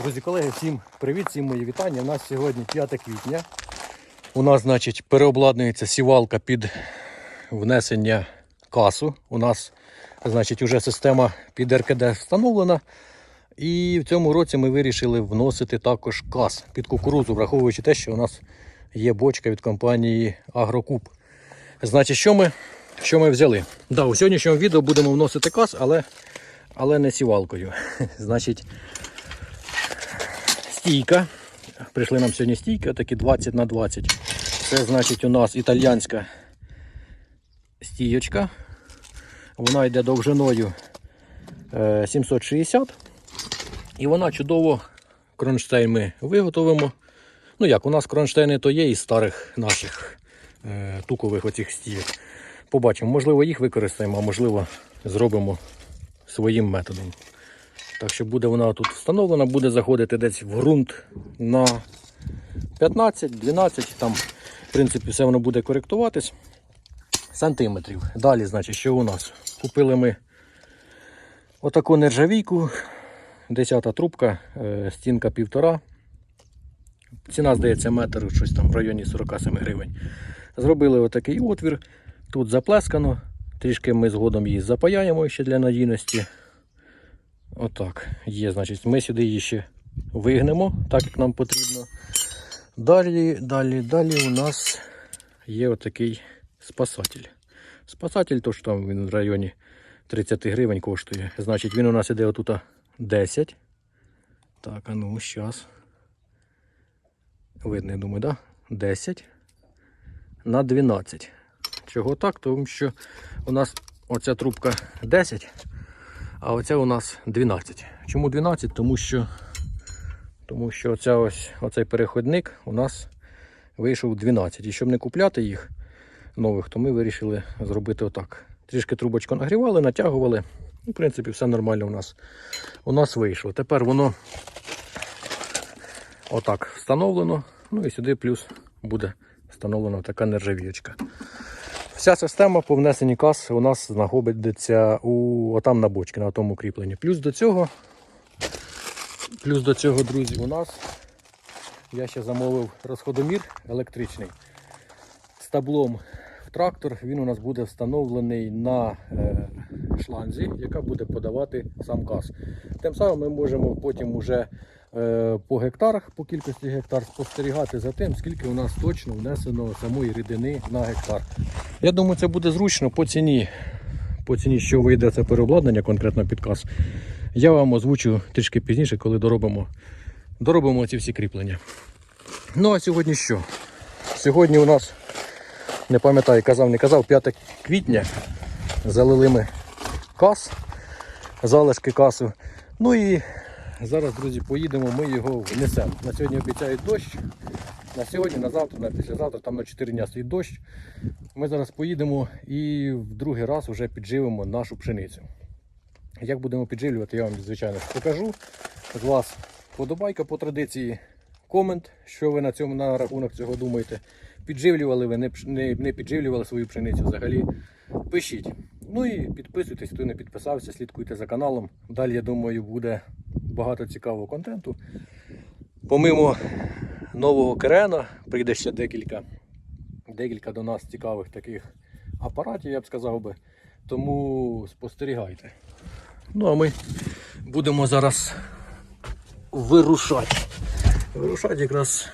Друзі, колеги, всім привіт, всім мої вітання. У нас сьогодні 5 квітня. У нас, значить, переобладнується сівалка під внесення касу. У нас, значить, вже система під РКД встановлена. І в цьому році ми вирішили вносити також кас під кукурудзу, враховуючи те, що у нас є бочка від компанії Агрокуб. Значить, що ми, що ми взяли? Да, у сьогоднішньому відео будемо вносити кас, але, але не сівалкою. Значить, стійка. Прийшли нам сьогодні стійки, такі 20 на 20. Це значить у нас італьянська стійочка. Вона йде довжиною е, 760. І вона чудово кронштейн ми виготовимо. Ну як, у нас кронштейни то є із старих наших е, тукових оцих стійок. Побачимо, можливо, їх використаємо, а можливо, зробимо своїм методом. Так що буде вона тут встановлена, буде заходити десь в ґрунт на 15-12, там, в принципі, все воно буде коректуватись сантиметрів. Далі, значить, що у нас? Купили ми отаку нержавійку, 10 трубка, е, стінка півтора. Ціна, здається, метр щось там в районі 47 гривень. Зробили отакий отвір. Тут заплескано. Трішки ми згодом її запаяємо ще для надійності. Отак. Є, значить, ми сюди її ще вигнемо, так як нам потрібно. Далі, далі, далі у нас є отакий спасатель. Спасатель, то що там він в районі 30 гривень коштує. Значить, він у нас іде отут 10. Так, а ну, зараз. Видно, я думаю, да? 10 на 12. Чого так? Тому що у нас оця трубка 10, а оця у нас 12. Чому 12? Тому що, тому що оця ось, оцей переходник у нас вийшов 12. І щоб не купляти їх нових, то ми вирішили зробити отак. Трішки трубочку нагрівали, натягували. Ну, В принципі, все нормально у нас, у нас вийшло. Тепер воно отак встановлено. Ну і сюди плюс буде встановлена така нержавіючка. Вся система по внесенні кас у нас знаходиться у, отам на бочці, на тому кріпленні. Плюс до цього, плюс до цього, друзі, у нас я ще замовив розходомір електричний з таблом трактор. Він у нас буде встановлений на е, шланзі, яка буде подавати сам газ. Тим самим ми можемо потім уже е, по гектарах, по кількості гектар спостерігати за тим, скільки у нас точно внесено самої рідини на гектар. Я думаю, це буде зручно по ціні. По ціні, що вийде це переобладнання, конкретно під каз. Я вам озвучу трішки пізніше, коли доробимо, доробимо ці всі кріплення. Ну а сьогодні що? Сьогодні у нас, не пам'ятаю, казав, не казав, 5 квітня. Залили ми кас, залишки касу. Ну і зараз, друзі, поїдемо, ми його внесемо. На сьогодні обіцяють дощ. На сьогодні, на завтра, на післязавтра, там на 4 дня стоїть дощ. Ми зараз поїдемо і в другий раз вже підживимо нашу пшеницю. Як будемо підживлювати, я вам, звичайно, покажу. З вас подобайка по традиції, комент, що ви на цьому на рахунок цього думаєте. Підживлювали ви, не, не, не підживлювали свою пшеницю взагалі. Пишіть. Ну і підписуйтесь, хто не підписався, слідкуйте за каналом. Далі, я думаю, буде багато цікавого контенту. Помимо нового керена прийде ще декілька, декілька до нас цікавих таких апаратів, я б сказав би. Тому спостерігайте. Ну а ми будемо зараз вирушати. Вирушати якраз.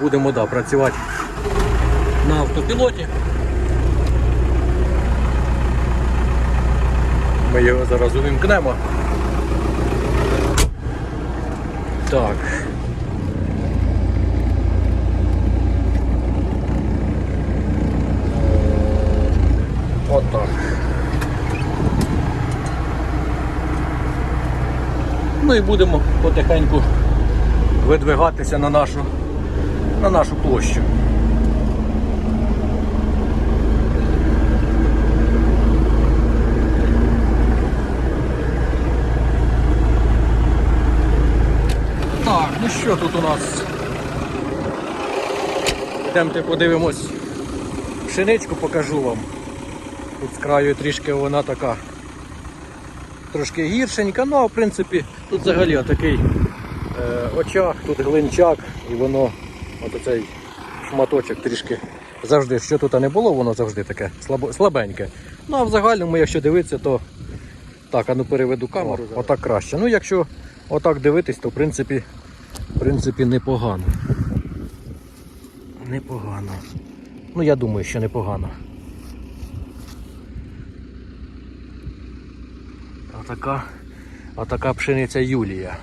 Будемо да, працювати на автопілоті. Ми його зараз увімкнемо. Так. От так. Ну і будемо потихеньку видвигатися на нашу, на нашу площу. Так, ну що тут у нас? Йдемте подивимось. Пшеничку покажу вам. Тут з краю трішки вона така трошки гіршенька, ну а в принципі тут взагалі отакий е, очаг, тут глинчак і воно от оцей шматочок трішки завжди, що тут не було, воно завжди таке слабо, слабеньке. Ну а в загальному, якщо дивитися, то так, а ну переведу камеру. О, отак краще. Ну якщо отак дивитись, то в принципі, в принципі непогано. Непогано. Ну я думаю, що непогано. Отака, отака пшениця Юлія.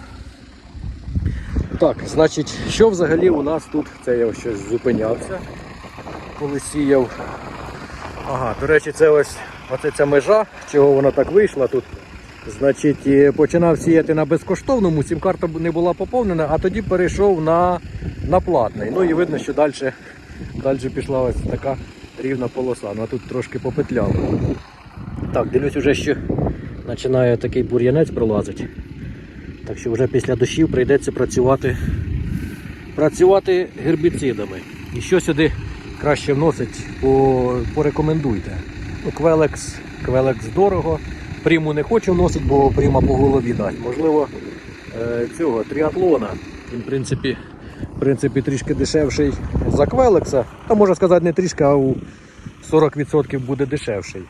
Так, значить, що взагалі у нас тут? Це я щось зупинявся, коли сіяв. Ага, до речі, це ось оце ця межа, чого вона так вийшла тут. Значить, е, починав сіяти на безкоштовному, сім-карта не була поповнена, а тоді перейшов на, на платний. Ну і видно, що далі, далі пішла ось така рівна полоса. Ну а тут трошки попетляло. Так, дивлюсь, вже що починає такий бур'янець пролазити. Так що вже після дощів прийдеться працювати, працювати гербіцидами. І що сюди краще вносить, порекомендуйте. Ну, квелекс, квелекс дорого. Приму не хочу вносити, бо прима по голові дасть. Можливо, е, цього тріатлона. Він, в принципі, в принципі, трішки дешевший за квелекса. Та можна сказати, не трішки, а у 40% буде дешевший.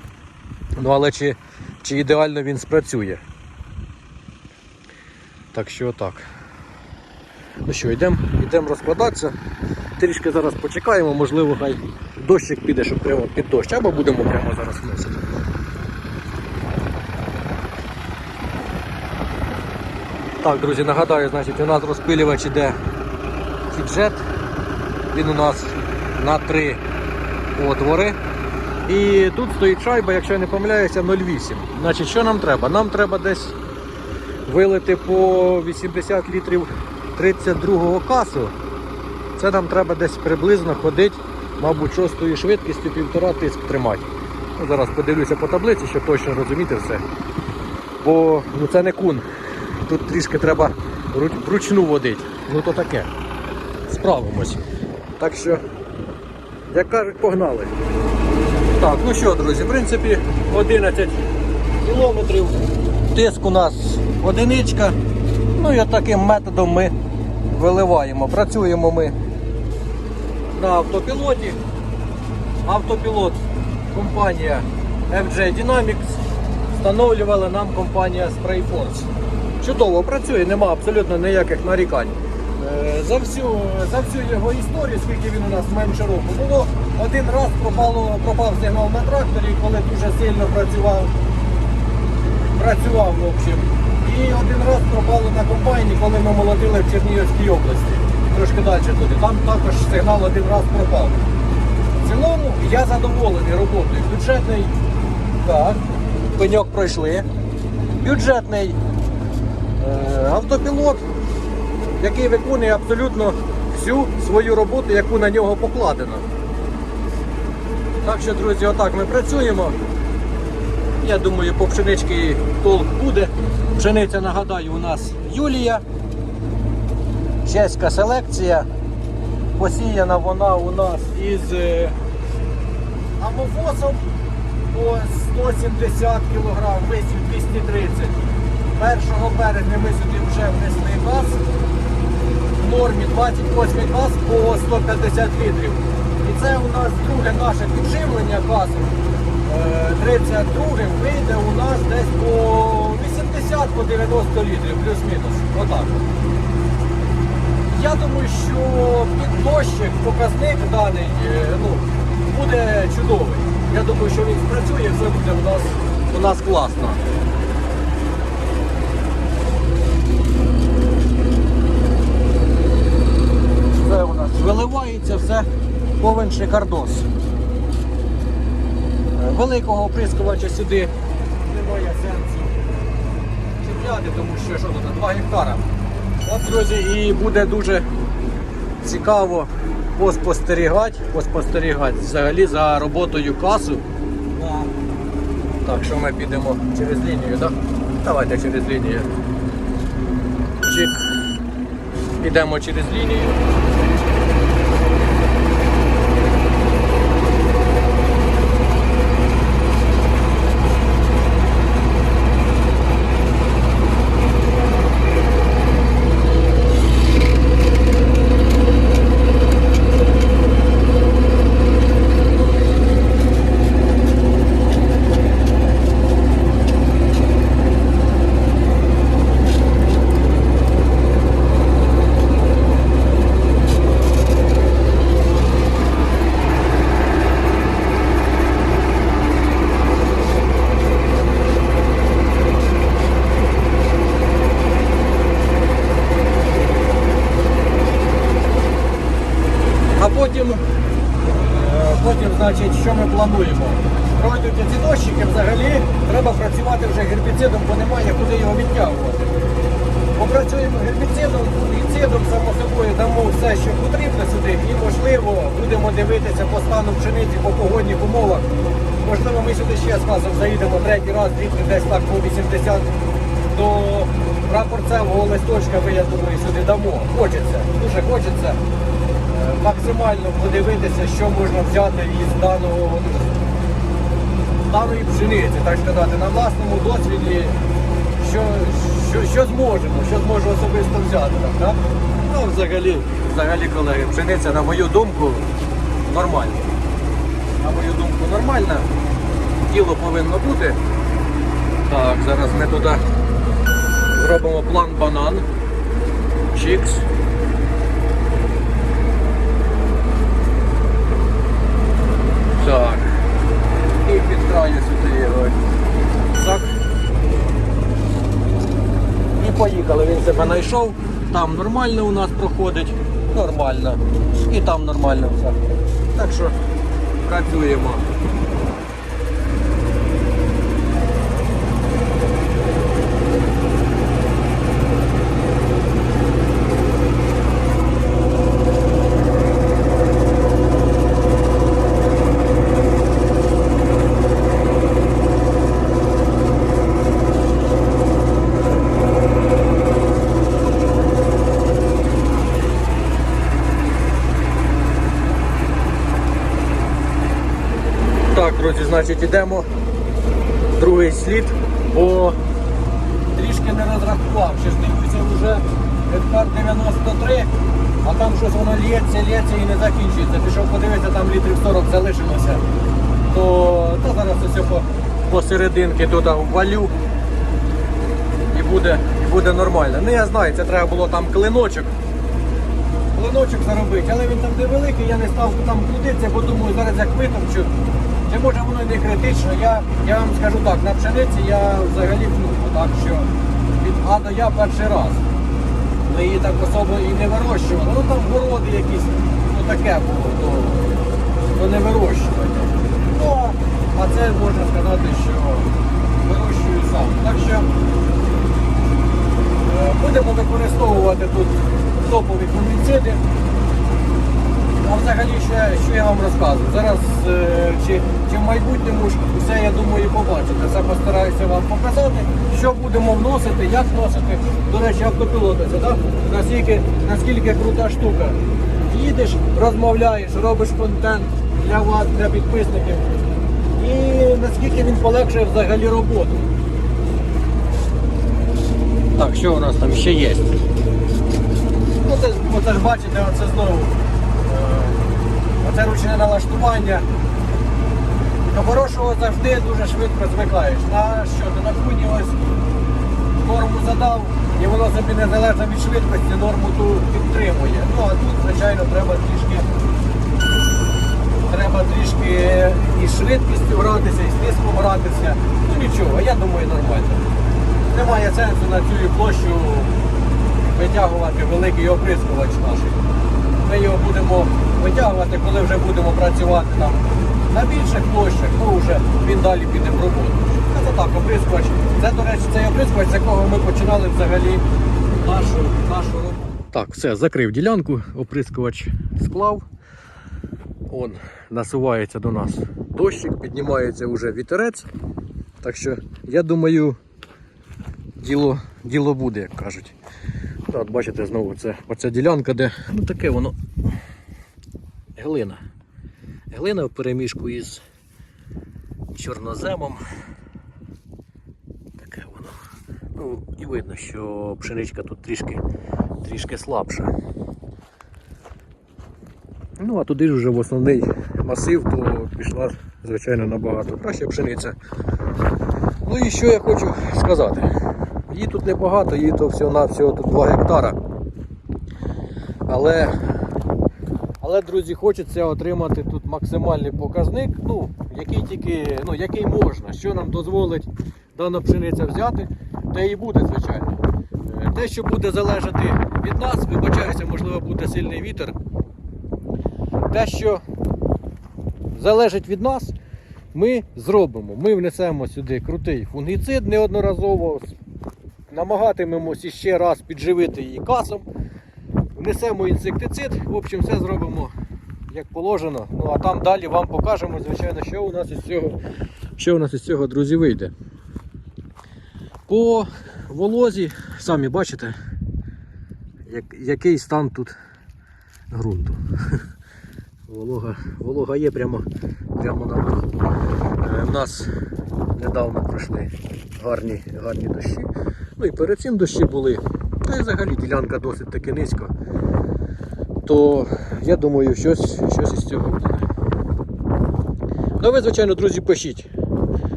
Ну але чи, чи ідеально він спрацює? Так що так. Ну що, йдемо йдем розкладатися. Трішки зараз почекаємо, можливо, хай дощик піде, щоб прямо під дощ, або будемо прямо зараз вносити. Так, друзі, нагадаю, значить, у нас розпилювач іде фіджет. Він у нас на три отвори. І тут стоїть шайба, якщо я не помиляюся, 0,8. Значить, що нам треба? Нам треба десь вилити по 80 літрів 32-го касу. Це нам треба десь приблизно ходити, мабуть, шостою швидкістю півтора тиск тримати. Ну, зараз подивлюся по таблиці, щоб точно розуміти все. Бо ну, це не кун. Тут трішки треба ру- вручну водити. Ну то таке. Справимось. Так що, як кажуть, погнали. Так, ну що, друзі, в принципі, 11 кілометрів. Тиск у нас одиничка. Ну і таким методом ми виливаємо. Працюємо ми на автопілоті. Автопілот компанія FJ Dynamics встановлювала нам компанія Sprayforce. Чудово працює, нема абсолютно ніяких нарікань. Е, За всю, за всю його історію, скільки він у нас менше року, було один раз пропало, пропав сигнал на тракторі, коли дуже сильно працював, працював в общем. І один раз пропало на комбайні, коли ми молотили в Чернігівській області. Трошки далі туди. Там також сигнал один раз пропав. В цілому я задоволений роботою. Бюджетний, так, пеньок пройшли. Бюджетний е, автопілот, який виконує абсолютно всю свою роботу, яку на нього покладено. Так що, друзі, отак ми працюємо. Я думаю, по пшенички толк буде. Пшениця, нагадаю, у нас Юлія. Чеська селекція. Посіяна вона у нас із е, амофосом по 170 кг, висів 230 1 березня ми сюди вже внесли газ. В нормі 28 газ по 150 літрів. І це у нас друге наше підживлення газу. Е, 32 вийде у нас десь по 80 по 90 літрів, плюс-мінус. Отак. Я думаю, що під дощик показник даний е, ну, буде чудовий. Я думаю, що він спрацює, все буде у нас, у нас класно. Виливається, все повен шикардос. Великого оприскувача сюди немає сенсу чіпляти, тому що що тут 2 гектара. От, друзі, і буде дуже цікаво поспостерігати, поспостерігати взагалі за роботою касу. Так, що ми підемо через лінію, так? Давайте через лінію. Чик. Підемо через лінію. значить, що ми плануємо? Пройдуть ці дощики, взагалі треба працювати вже гербіцидом, бо немає куди його відтягувати. Попрацюємо гербіцидом, фунгіцидом, само собою дамо все, що потрібно сюди, і можливо будемо дивитися по стану пшениці по погодних умовах. Можливо, ми сюди ще з класом заїдемо третій раз, звідти десь так по 80 до прапорцевого листочка ми, я думаю, сюди дамо. Хочеться, дуже хочеться максимально подивитися, що можна взяти із даного даної пшениці, так сказати, на власному досвіді, що, що, що зможемо, що зможу особисто взяти. Так, так? Ну, взагалі, взагалі, колеги, пшениця, на мою думку, нормальна. На мою думку, нормальна. Діло повинно бути. Так, зараз ми туди зробимо план банан. Чікс. Так. І під краю сюди його. Так. І поїхали. Він себе знайшов. Там нормально у нас проходить. Нормально. І там нормально все. Так що працюємо. Так, друзі, значить, йдемо другий слід, бо трішки не розрахував. Ще ж дивлюся вже гектар 93, а там щось воно лється, лється і не закінчується. Пішов подивитися, там літрів 40 залишилося. То, то зараз все по, посерединки туди ввалю і буде, і буде нормально. Ну я знаю, це треба було там клиночок. Клиночок заробити, але він там невеликий, я не став там крутитися, бо думаю, зараз як витопчу. Чи може воно не критично, я, я вам скажу так, на пшениці я взагалі пнув, так що від А до Я перший раз. Ми її так особо і не вирощували. Ну там городи якісь, ну таке було, то, то не вирощування. Ну, а- а це можна сказати, що вирощую сам. Так що е, будемо використовувати тут топові фунгіциди. А взагалі, що, що я вам розказую? Зараз е, чи, чи в майбутньому ж все, я думаю, побачите. Це постараюся вам показати, що будемо вносити, як вносити. До речі, автопілот це, так? Наскільки, наскільки крута штука. Їдеш, розмовляєш, робиш контент для вас, для підписників. І наскільки він полегшує взагалі роботу. Так, що у нас там ще є? Ну, це, оце ж бачите, оце знову. Е, Оце ручне налаштування. До хорошого завжди дуже швидко звикаєш. На що ти на фуні ось норму задав, і воно собі незалежно від швидкості норму ту підтримує. Ну а тут, звичайно, треба трішки треба трішки і швидкістю гратися, і з тиском гратися. Ну нічого, я думаю, нормально. Немає сенсу на цю площу витягувати великий оприскувач наш. Ми його будемо витягувати, коли вже будемо працювати там на більших площах, ну вже він далі піде в роботу. Це так, оприскувач. Це, до речі, цей оприскувач, з якого ми починали взагалі нашу, нашу роботу. Так, все, закрив ділянку, оприскувач склав. Он насувається до нас дощик, піднімається вже вітерець. Так що, я думаю, діло, діло буде, як кажуть. От бачите, знову це оця ділянка, де ну таке воно глина. Глина в переміжку із чорноземом. Таке воно. Ну, і видно, що пшеничка тут трішки, трішки слабша. Ну, а туди ж вже в основний масив, то пішла, звичайно, набагато краща пшениця. Ну і що я хочу сказати. Її тут небагато, її то всього-навсього тут 2 гектара. Але, але, друзі, хочеться отримати тут максимальний показник, ну, який тільки, ну, який можна, що нам дозволить дана пшениця взяти, те і буде, звичайно. Е, Те, що буде залежати від нас, вибачаюся, можливо, буде сильний вітер. Те, що залежить від нас, ми зробимо. Ми внесемо сюди крутий фунгіцид неодноразово, намагатимемося ще раз підживити її касом, внесемо інсектицид, в общем, все зробимо як положено. Ну а там далі вам покажемо, звичайно, що у нас із цього, що у нас із цього, друзі, вийде. По волозі, самі бачите, як, який стан тут ґрунту. Волога, волога є прямо, прямо на. Е, У нас недавно пройшли гарні, гарні дощі. Ну і перед цим дощі були. Та й взагалі ділянка досить таки низько. То я думаю, щось, щось із цього буде. Ну ви, звичайно, друзі, пишіть.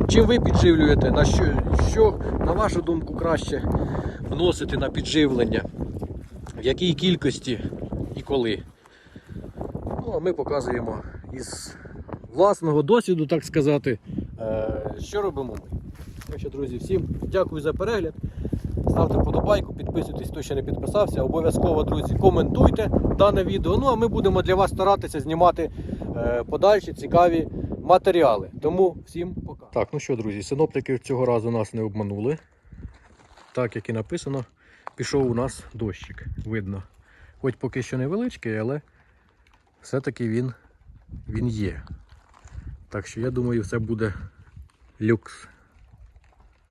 Чим ви підживлюєте, на що, що, на вашу думку, краще вносити на підживлення, в якій кількості і коли. Ну, а ми показуємо із власного досвіду, так сказати, е, що робимо ми. Так друзі, всім дякую за перегляд. Ставте вподобайку, підписуйтесь, хто ще не підписався. Обов'язково, друзі, коментуйте дане відео. Ну а ми будемо для вас старатися знімати е, подальші цікаві матеріали. Тому всім пока. Так, ну що, друзі, синоптики цього разу нас не обманули. Так як і написано, пішов у нас дощик. Видно. Хоч поки що невеличкий, але все-таки він, він є. Так що я думаю, це буде люкс.